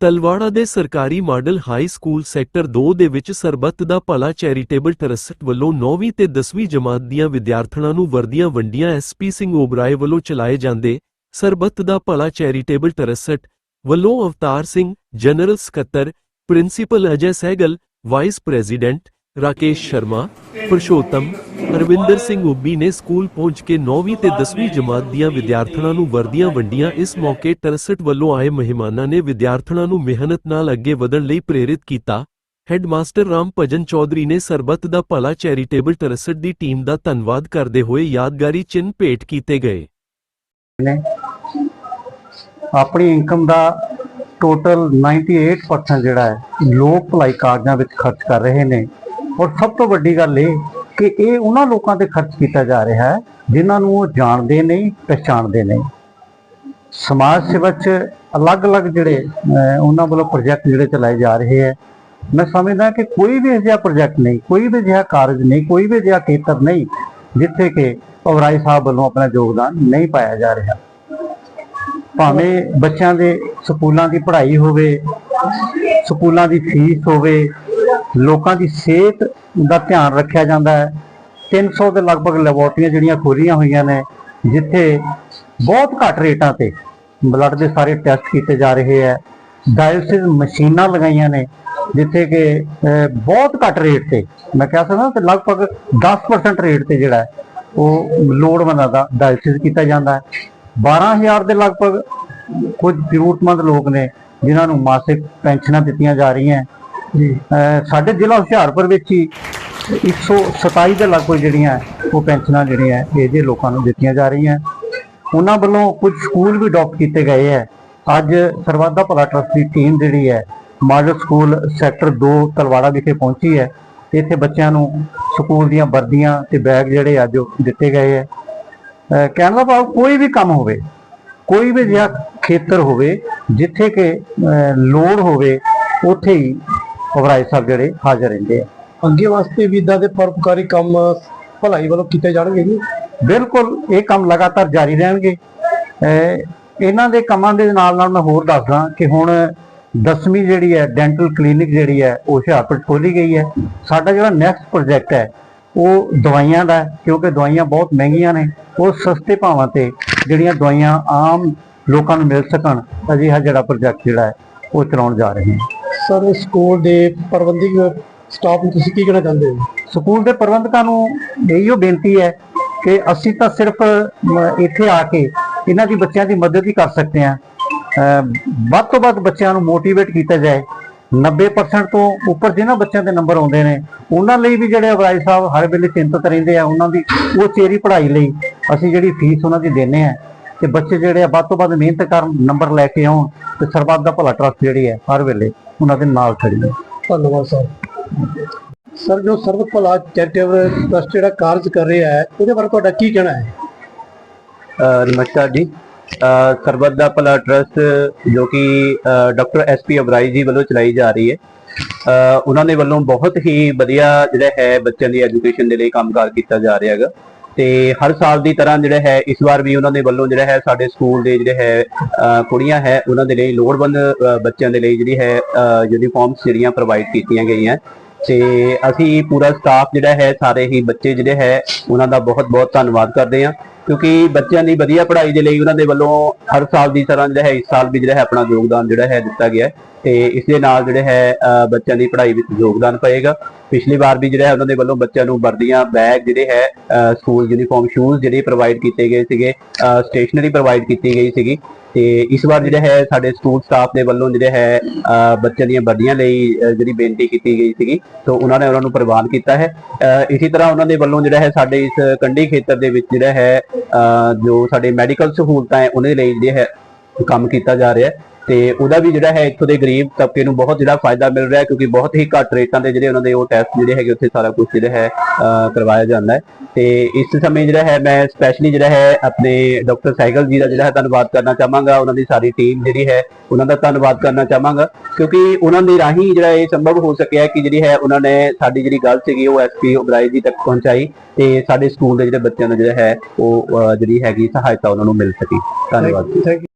ਤਲਵਾੜਾ ਦੇ ਸਰਕਾਰੀ model high school sector 2 ਦੇ ਵਿੱਚ ਸਰਬੱਤ ਦਾ ਭਲਾ ਚੈਰੀਟੇਬਲ ਟਰਸਟ ਵੱਲੋਂ 9ਵੀਂ ਤੇ 10ਵੀਂ ਜਮਾਤ ਦੀਆਂ ਵਿਦਿਆਰਥਣਾਂ ਨੂੰ ਵਰਦੀਆਂ ਵੰਡੀਆਂ ਐਸਪੀ ਸਿੰਘ ਓਬਰਾਏ ਵੱਲੋਂ ਚਲਾਏ ਜਾਂਦੇ ਸਰਬੱਤ ਦਾ ਭਲਾ ਚੈਰੀਟੇਬਲ ਟਰਸਟ ਵੱਲੋਂ ਅਵਤਾਰ ਸਿੰਘ, ਜਨਰਲ ਸਕੱਤਰ, principal Ajay Sehgal, vice president Rakesh Sharma, Purshottam Arvinder Singh Ubbi ਨੇ ਸਕੂਲ ਪਹੁੰਚ ਕੇ 9ਵੀਂ ਤੇ 10ਵੀਂ ਜਮਾਤ ਦੀਆਂ ਵਿਦਿਆਰਥਣਾਂ ਨੂੰ ਵਰਦੀਆਂ ਵੰਡੀਆਂ। ਇਸ ਮੌਕੇ ਟਰਸਟ ਵੱਲੋਂ ਆਏ ਮਹਿਮਾਨਾਂ ਨੇ ਵਿਦਿਆਰਥਣਾਂ ਨੂੰ ਮਿਹਨਤ ਨਾਲ ਅੱਗੇ ਵਧਣ ਲਈ ਪ੍ਰੇਰਿਤ ਕੀਤਾ। ਹੈੱਡਮਾਸਟਰ ਰਾਮ ਭਜਨ ਚੌਧਰੀ ਨੇ ਸਰਬੱਤ ਦਾ ਭਲਾ ਚੈਰੀਟੇਬਲ ਟਰਸਟ ਦੀ ਟੀਮ ਦਾ ਧੰਨਵਾਦ ਕਰਦੇ ਹੋਏ ਯਾਦਗਾਰੀ ਚਿੰਨ੍ਹ ਭੇਟ ਕੀਤੇ ਗਏ। ਆਪਣੀ ਇਨਕਮ ਦਾ ਟੋਟਲ 98% ਜਿਹੜਾ ਹੈ, ਲੋਕ ਭਲਾਈ ਕਾਰਜਾਂ ਵਿੱਚ ਖਰਚ ਕਰ ਰਹੇ ਨੇ। ਔਰ ਸਭ ਤੋਂ ਵੱਡੀ ਗੱਲ ਇਹ ਕਿ ਇਹ ਉਹਨਾਂ ਲੋਕਾਂ ਤੇ ਖਰਚ ਕੀਤਾ ਜਾ ਰਿਹਾ ਹੈ ਜਿਨ੍ਹਾਂ ਨੂੰ ਉਹ ਜਾਣਦੇ ਨਹੀਂ ਪਛਾਣਦੇ ਨਹੀਂ। ਸਮਾਜ ਸੇਵਾ 'ਚ ਅਲੱਗ-ਅਲੱਗ ਜਿਹੜੇ ਉਹਨਾਂ ਵੱਲੋਂ ਪ੍ਰੋਜੈਕਟ ਜਿਹੜੇ ਚਲਾਏ ਜਾ ਰਹੇ ਹੈ। ਮੈਂ ਸਮਝਦਾ ਕਿ ਕੋਈ ਵੀ ਅਜਿਹਾ ਪ੍ਰੋਜੈਕਟ ਨਹੀਂ, ਕੋਈ ਵੀ ਅਜਿਹਾ ਕਾਰਜ ਨਹੀਂ, ਕੋਈ ਵੀ ਅਜਿਹਾ ਖੇਤਰ ਨਹੀਂ ਜਿੱਥੇ ਕਿ ਪਵਰਾਈ ਸਾਹਿਬ ਵੱਲੋਂ ਆਪਣਾ ਯੋਗਦਾਨ ਨਹੀਂ ਪਾਇਆ ਜਾ ਰਿਹਾ। ਭਾਵੇਂ ਬੱਚਿਆਂ ਦੇ ਸਕੂਲਾਂ ਦੀ ਪੜ੍ਹਾਈ ਹੋਵੇ, ਸਕੂਲਾਂ ਦੀ ਫੀਸ ਹੋਵੇ ਲੋਕਾਂ ਦੀ ਸਿਹਤ ਦਾ ਧਿਆਨ ਰੱਖਿਆ ਜਾਂਦਾ ਹੈ। 300 ਦੇ ਲਗਭਗ ਲੈਬੋਰਟਰੀਆਂ ਜਿਹੜੀਆਂ ਖੋਲੀਆਂ ਹੋਈਆਂ ਨੇ, ਜਿੱਥੇ ਬਹੁਤ ਘੱਟ ਰੇਟਾਂ ਤੇ ਬਲੱਡ ਦੇ ਸਾਰੇ ਟੈਸਟ ਕੀਤੇ ਜਾ ਰਹੇ ਹੈ। ਡਾਇਲਿਸਿਸ ਮਸ਼ੀਨਾਂ ਲਗਾਈਆਂ ਨੇ, ਜਿੱਥੇ ਕਿ ਬਹੁਤ ਘੱਟ ਰੇਟ ਤੇ, ਮੈਂ ਕਹਿ ਸਕਦਾ ਕਿ ਲਗਭਗ 10% ਰੇਟ ਤੇ ਜਿਹੜਾ ਉਹ ਲੋੜਵੰਦਾਂ ਦਾ ਡਾਇਲਿਸਿਸ ਕੀਤਾ ਜਾਂਦਾ ਹੈ। 12000 ਦੇ ਲਗਭਗ ਕੁਝ ਜ਼ਰੂਰਤਮੰਦ ਲੋਕ ਨੇ, ਜਿਨ੍ਹਾਂ ਨੂੰ ਮਾਸਿਕ ਪੈਨਸ਼ਨਾਂ ਦਿੱਤੀਆਂ ਜਾ ਰਹੀਆਂ ਜੀ। ਸਾਡੇ ਜ਼ਿਲ੍ਹਾ ਹੁਸ਼ਿਆਰਪੁਰ ਵਿੱਚ ਹੀ 127 ਦੇ ਲਗਭਗ ਜਿਹੜੀਆਂ ਉਹ ਪੈਨਸ਼ਨਾਂ ਜਿਹੜੀਆਂ ਇਹ ਜੇ ਲੋਕਾਂ ਨੂੰ ਦਿੱਤੀਆਂ ਜਾ ਰਹੀਆਂ ਉਹਨਾਂ ਵੱਲੋਂ ਕੁਝ ਸਕੂਲ ਵੀ ਅਡਾਪਟ ਕੀਤੇ ਗਏ ਹੈ। ਅੱਜ ਸਰਬੱਤ ਭਲਾ ਟਰਸਟ ਦੀ ਟੀਮ ਜਿਹੜੀ ਹੈ, ਮਾਡਲ ਸਕੂਲ ਸੈਕਟਰ 2 ਤਲਵਾੜਾ ਵਿਖੇ ਪਹੁੰਚੀ ਹੈ। ਤੇ ਇੱਥੇ ਬੱਚਿਆਂ ਨੂੰ ਸਕੂਲ ਦੀਆਂ ਵਰਦੀਆਂ ਤੇ ਬੈਗ ਜਿਹੜੇ ਅੱਜ ਦਿੱਤੇ ਗਏ ਹੈ। ਕਹਿਣ ਦਾ ਭਾਵ ਕੋਈ ਵੀ ਕੰਮ ਹੋਵੇ, ਕੋਈ ਵੀ ਜਿਹਾ ਖੇਤਰ ਹੋਵੇ, ਜਿੱਥੇ ਕਿ ਲੋੜ ਹੋਵੇ, ਉੱਥੇ ਹੀ ਪਵਰਾਈ ਸਾਹਿਬ ਜਿਹੜੇ ਹਾਜ਼ਰ ਰਹਿੰਦੇ ਆ। ਅੱਗੇ ਵਾਸਤੇ ਵੀ ਇਦਾਂ ਦੇ ਪਰਉਪਕਾਰੀ ਕੰਮ ਭਲਾਈ ਵੱਲੋਂ ਕੀਤੇ ਜਾਣਗੇ ਜੀ? ਬਿਲਕੁਲ ਇਹ ਕੰਮ ਲਗਾਤਾਰ ਜਾਰੀ ਰਹਿਣਗੇ। ਇਹਨਾਂ ਦੇ ਕੰਮਾਂ ਦੇ ਨਾਲ ਨਾਲ ਮੈਂ ਹੋਰ ਦੱਸਦਾ ਕਿ ਹੁਣ ਦਸਵੀਂ ਜਿਹੜੀ ਹੈ ਡੈਂਟਲ ਕਲੀਨਿਕ ਜਿਹੜੀ ਹੈ ਉਹ ਹੁਸ਼ਿਆਰਪੁਰ ਖੋਲੀ ਗਈ ਹੈ। ਸਾਡਾ ਜਿਹੜਾ ਨੈਕਸਟ ਪ੍ਰੋਜੈਕਟ ਹੈ ਉਹ ਦਵਾਈਆਂ ਦਾ ਕਿਉਂਕਿ ਦਵਾਈਆਂ ਬਹੁਤ ਮਹਿੰਗੀਆਂ ਨੇ। ਉਹ ਸਸਤੇ ਭਾਵਾਂ ਤੇ ਜਿਹੜੀਆਂ ਦਵਾਈਆਂ ਆਮ ਲੋਕਾਂ ਨੂੰ ਮਿਲ ਸਕਣ ਅਜਿਹਾ ਜਿਹੜਾ ਪ੍ਰੋਜੈਕਟ ਜਿਹੜਾ ਹੈ ਉਹ ਚਲਾਉਣ ਜਾ ਰਹੇ ਹਾਂ ਸਰ ਸਕੂਲ ਦੇ ਪ੍ਰਬੰਧਕ ਸਟਾਫ ਨੂੰ ਤੁਸੀਂ ਕੀ ਕਹਿਣਾ ਚਾਹੁੰਦੇ ਹੋ? ਸਕੂਲ ਦੇ ਪ੍ਰਬੰਧਕਾਂ ਨੂੰ ਇਹੀਓ ਬੇਨਤੀ ਹੈ ਕਿ ਅਸੀਂ ਤਾਂ ਸਿਰਫ ਇੱਥੇ ਆ ਕੇ ਇਹਨਾਂ ਦੀ ਬੱਚਿਆਂ ਦੀ ਮਦਦ ਹੀ ਕਰ ਸਕਦੇ ਹਾਂ। ਵੱਧ ਤੋਂ ਵੱਧ ਬੱਚਿਆਂ ਨੂੰ ਮੋਟੀਵੇਟ ਕੀਤਾ ਜਾਏ। 90% ਤੋਂ ਉੱਪਰ ਜਿਹਨਾਂ ਬੱਚਿਆਂ ਦੇ ਨੰਬਰ ਆਉਂਦੇ ਨੇ, ਉਹਨਾਂ ਲਈ ਵੀ ਜਿਹੜੇ ਅਬਰਾਈ ਸਾਹਿਬ ਹਰ ਵੇਲੇ ਚਿੰਤਤ ਰਹਿੰਦੇ ਆ, ਉਹਨਾਂ ਦੀ ਉਹ ਚੇਰੀ ਪੜ੍ਹਾਈ ਲਈ ਅਸੀਂ ਜਿਹੜੀ ਫੀਸ ਉਹਨਾਂ ਦੀ ਦਿੰਨੇ ਆ ਤੇ ਬੱਚੇ ਜਿਹੜੇ ਆ ਵੱਧ ਤੋਂ ਵੱਧ ਮਿਹਨਤ ਕਰਨ, ਨੰਬਰ ਲੈ ਕੇ ਆਉਣ ਤੇ ਸਰਬੱਤ ਦਾ ਭਲਾ ਟਰਸਟ ਜਿਹੜੀ ਹੈ ਹਰ ਵੇਲੇ ਉਹਨਾਂ ਦੇ ਨਾਲ ਖੜੀ ਹੈ। ਧੰਨਵਾਦ ਸਰ। ਸਰ ਜੋ ਸਰਵ ਭਲਾ ਚੈਰੀਟੇਬਲ ਟਰਸਟ ਜਿਹੜਾ ਕਾਰਜ ਕਰ ਰਿਹਾ ਹੈ ਉਹਦੇ ਬਾਰੇ ਤੁਹਾਡਾ ਕੀ ਕਹਿਣਾ ਹੈ? ਅ, ਨਮਸਕਾਰ ਜੀ। ਅ, ਸਰਬੱਤ ਦਾ ਭਲਾ ਟਰਸਟ ਜੋ ਕਿ ਡਾਕਟਰ ਐਸ ਪੀ ਅਬਰਾਈ ਜੀ ਵੱਲੋਂ ਚਲਾਈ ਜਾ ਰਹੀ ਹੈ। ਉਹਨਾਂ ਦੇ ਵੱਲੋਂ ਬਹੁਤ ਹੀ ਵਧੀਆ ਜਿਹੜਾ ਹੈ ਬੱਚਿਆਂ ਦੀ ਐਜੂਕੇਸ਼ਨ ਦੇ ਲਈ ਕੰਮਕਾਰ ਕੀਤਾ ਜਾ ਰਿਹਾ ਹੈਗਾ। ਤੇ ਹਰ ਸਾਲ ਦੀ ਤਰ੍ਹਾਂ ਜਿਹੜਾ ਹੈ, ਇਸ ਵਾਰ ਵੀ ਉਹਨਾਂ ਦੇ ਵੱਲੋਂ ਜਿਹੜਾ ਹੈ, ਸਾਡੇ ਸਕੂਲ ਦੇ ਜਿਹੜੇ ਹੈ ਕੁੜੀਆਂ ਹੈ, ਉਹਨਾਂ ਦੇ ਲਈ ਲੋੜਵੰਦ ਬੱਚਿਆਂ ਦੇ ਲਈ ਜਿਹੜੀ ਹੈ ਯੂਨੀਫਾਰਮਸ ਜਿਹੜੀਆਂ ਪ੍ਰੋਵਾਈਡ ਕੀਤੀਆਂ ਗਈਆਂ। ਤੇ ਅਸੀਂ ਪੂਰਾ ਸਟਾਫ ਜਿਹੜਾ ਹੈ, ਸਾਰੇ ਹੀ ਬੱਚੇ ਜਿਹੜੇ ਹੈ, ਉਹਨਾਂ ਦਾ ਬਹੁਤ ਬਹੁਤ ਧੰਨਵਾਦ ਕਰਦੇ ਹਾਂ। ਕਿਉਂਕਿ ਬੱਚਿਆਂ ਦੀ ਵਧੀਆ ਪੜ੍ਹਾਈ ਦੇ ਲਈ ਉਹਨਾਂ ਦੇ ਵੱਲੋਂ ਹਰ ਸਾਲ ਦੀ ਤਰ੍ਹਾਂ ਜਿਹੜਾ ਹੈ, ਇਸ ਸਾਲ ਵੀ ਜਿਹੜਾ ਹੈ, ਆਪਣਾ ਯੋਗਦਾਨ ਜਿਹੜਾ ਹੈ ਦਿੱਤਾ ਗਿਆ ਹੈ। ਤੇ ਇਸ ਦੇ ਨਾਲ ਜਿਹੜੇ ਹੈ ਬੱਚਿਆਂ ਦੀ ਪੜ੍ਹਾਈ ਵਿੱਚ ਯੋਗਦਾਨ ਪਏਗਾ। ਪਿਛਲੀ ਵਾਰ ਵੀ ਜਿਹੜਾ ਹੈ ਉਹਨਾਂ ਦੇ ਵੱਲੋਂ ਬੱਚਿਆਂ ਨੂੰ ਵਰਦੀਆਂ ਬੈਗ ਜਿਹੜੇ ਹੈ ਸਕੂਲ ਯੂਨੀਫਾਰਮ ਸ਼ੂਜ਼ ਜਿਹੜੇ ਪ੍ਰੋਵਾਈਡ ਕੀਤੇ ਗਏ ਸੀਗੇ ਸਟੇਸ਼ਨਰੀ ਪ੍ਰੋਵਾਈਡ ਕੀਤੀ ਗਈ ਸੀਗੀ। ਤੇ ਇਸ ਵਾਰ ਜਿਹੜਾ ਹੈ ਸਾਡੇ ਸਕੂਲ ਸਟਾਫ ਦੇ ਵੱਲੋਂ ਜਿਹੜੇ ਹੈ ਬੱਚਿਆਂ ਦੀਆਂ ਵਰਦੀਆਂ ਲਈ ਜਿਹੜੀ ਬੇਨਤੀ ਕੀਤੀ ਗਈ ਸੀਗੀ ਤੋਂ ਉਹਨਾਂ ਨੇ ਉਹਨਾਂ ਨੂੰ ਪ੍ਰਵਾਨ ਕੀਤਾ ਹੈ। ਅ, ਇਸੇ ਤਰ੍ਹਾਂ ਉਹਨਾਂ ਦੇ ਵੱਲੋਂ ਜਿਹੜਾ ਹੈ ਸਾਡੇ ਇਸ ਕੰਢੀ ਖੇਤਰ ਦੇ ਵਿੱਚ ਜਿਹੜਾ ਹੈ ਜੋ ਸਾਡੇ ਮੈਡੀਕਲ ਸਹੂਲਤਾਂ ਹੈ ਉਹਨਾਂ ਦੇ ਲਈ ਜਿਹੜੇ ਹੈ ਕੰਮ ਕੀਤਾ ਜਾ ਰਿਹਾ ਹੈ। ਤੇ ਉਹਦਾ ਵੀ ਜਿਹੜਾ ਹੈ ਇੱਥੋਂ ਦੇ ਗਰੀਬ ਤਬਕੇ ਨੂੰ ਬਹੁਤ ਜਿਹੜਾ ਫਾਇਦਾ ਮਿਲ ਰਿਹਾ ਕਿਉਂਕਿ ਬਹੁਤ ਹੀ ਘੱਟ ਰੇਟਾਂ ਤੇ ਜਿਹੜੇ ਉਹਨਾਂ ਦੇ ਉਹ ਟੈਸਟ ਜਿਹੜੇ ਹੈਗੇ, ਉੱਥੇ ਸਾਰਾ ਕੁਝ ਜਿਹੜਾ ਹੈ ਕਰਵਾਇਆ ਜਾਂਦਾ ਹੈ। ਤੇ ਇਸ ਸਮੇਂ ਜਿਹੜਾ ਹੈ, ਮੈਂ ਸਪੈਸ਼ਲੀ ਜਿਹੜਾ ਹੈ, ਆਪਣੇ ਡਾਕਟਰ ਸਾਈਕਲ ਜੀ ਦਾ ਜਿਹੜਾ ਹੈ ਧੰਨਵਾਦ ਕਰਨਾ ਚਾਹਾਂਗਾ। ਉਹਨਾਂ ਦੀ ਸਾਰੀ ਟੀਮ ਜਿਹੜੀ ਹੈ, ਉਹਨਾਂ ਦਾ ਧੰਨਵਾਦ ਕਰਨਾ ਚਾਹਾਂਗਾ। ਕਿਉਂਕਿ ਉਹਨਾਂ ਦੇ ਰਾਹੀਂ ਜਿਹੜਾ ਇਹ ਸੰਭਵ ਹੋ ਸਕਿਆ ਕਿ ਜਿਹੜੀ ਹੈ, ਉਹਨਾਂ ਨੇ ਸਾਡੀ ਜਿਹੜੀ ਗੱਲ ਸੀਗੀ, ਉਹ ਐਸਪੀ ਉਬਰਾਈ ਜੀ ਤੱਕ ਪਹੁੰਚਾਈ ਤੇ ਸਾਡੇ ਸਕੂਲ ਦੇ ਜਿਹੜੇ ਬੱਚਿਆਂ ਨੂੰ ਜਿਹੜਾ ਹੈ, ਉਹ ਜਿਹੜੀ ਹੈਗੀ ਸਹਾਇਤਾ ਉਹਨਾਂ ਨੂੰ ਮਿਲ ਸਕੀ। ਧੰਨਵਾਦ।